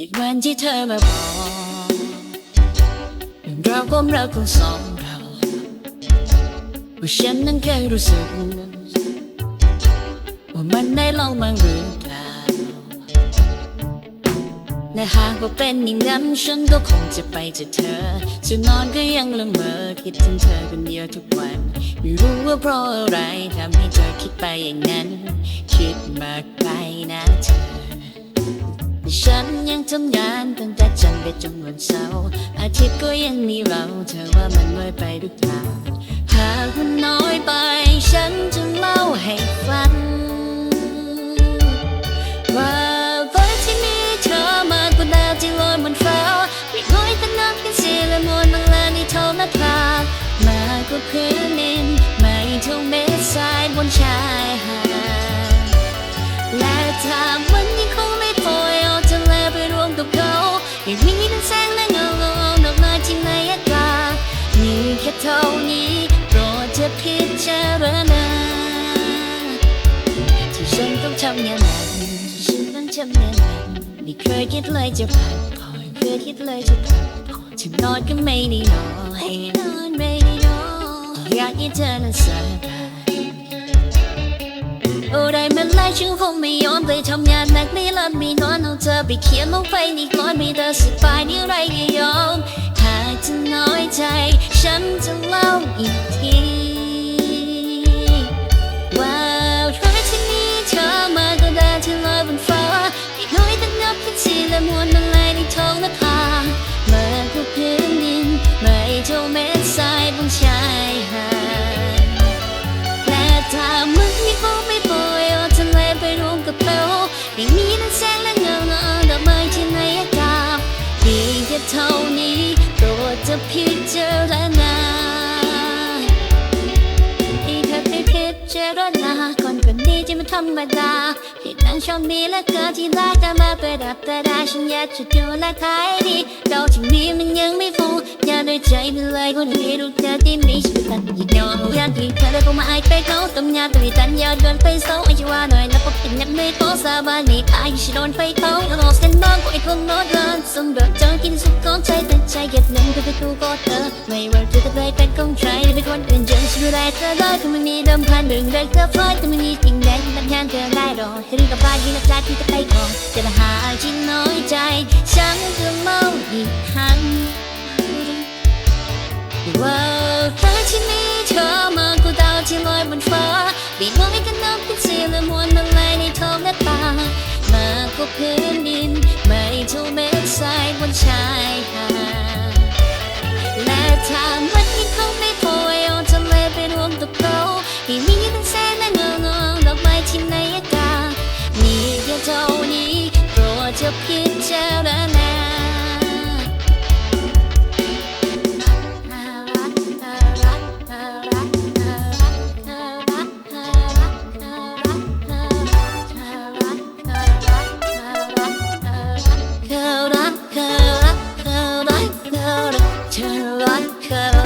อีกวันที่เธอมาบอกเรื่องราวความรักของสองเราว่าฉันนั้นเคยรู้สึกว่ามันได้ลองมาหรือเปล่าและหากว่าเป็นอย่างนั้นฉันก็คงจะไปจากเธอจะนอนก็ยังละเมอคิดถึงเธอคนเดียวทุกวันไม่รู้ว่าเพราะอะไรทำให้เธอคิดไปอย่างนั้น คิดมากไปนะเธอ ฉันยังทำงานตั้งแต่จันทร์ไปจนวันเสาร์อาทิตย์ก็ยังมีเราเธอว่ามันน้อยไปหรือเปล่าหากมันน้อยไป ฉันจะเล่าให้ฟังว่าวันที่มีเธอมากกว่าดาวที่ลอยบนฟ้าไม่น้อยแต่นับกันเสียและมวลบางลาในโทนภามากกว่าพื้นดินไม่เท่าเม็ดทรายบนชายหาดและถ้ามันยั ค่เท่านี้โปรดจะพิจารณาที่ฉันต้องทำอย่านั้นที่ฉันต้องทำอย่างนั้นไม่เคยคิดเลยจะพักผ่อนเคยคิดเลยจะพักผ่อนถึงนอนก็ไม่ได้นอนให้นอนไม่ได้นอนอยากให้เธอนั้นสบายโอ้ได้มาไล่ฉันคงไม่ยอมเลยทำงานหนักไม่หลับไม่นอนเอาเธอไปเขียนลงไปในกลอนไม่ได้สบายนี่ไรก็ยอมหากจะน้อย ใจ ฉันจะเล่าอีกที ว่ารักที่มีเธอมาก็ไดาวที่ลอยบนฟ้าที่น้อยแต่นับแค่ทีละมวลมัน ธรรมดาที่นั่งชมดีและเกิดที่รักกันมาประดับแต่ไดาฉันอยากจะดูแลใครดีเราที่มีมันยังไม่ฟูอย่าด้วยใจไปเลยคนที่รู้เธอที่มีชีวิตกันอีกยอมอยากที่เธอได้เข้ามาไอ้ไปเขาต้มยาตัวตันยาเดินไปโซ่ไอ้ชิว่าหน่อยแล้วพบกันยังไม่โตสาบานนี่ตายฉันโดนไฟเขาแล้วรอเส้นบางก็ไอ้คนน้ตเดินสมเด็จเจอกินสุดของใจแต่ใจเก็บเงินก็ไปกูก็เธอไม่ว่าเธอจะได้เป็นของใครหรือเป็นคนอื่นยังฉัน ดูแลเธอได้ก็ไม่มีเดิมพันหนึ่งเดินเธอพลอยแต่ไม่มีจริงแดงบัญญัติเธอได้หรอให้เรื่องกับบ้านที่นักการที่จะไปก่อนจะมาหาที่น้อยใจ ฉันจะเมาอีกครั้งว่ารักที่มีเธอมากกว่าดาวที่ลอยบนฟ้าปีน้อยกันนับเป็นสีและมวลมันลายในท้องหน้าตามากกว่าพื้นดิน ไม่เท่าเม็ดทรายบนชายหาด What?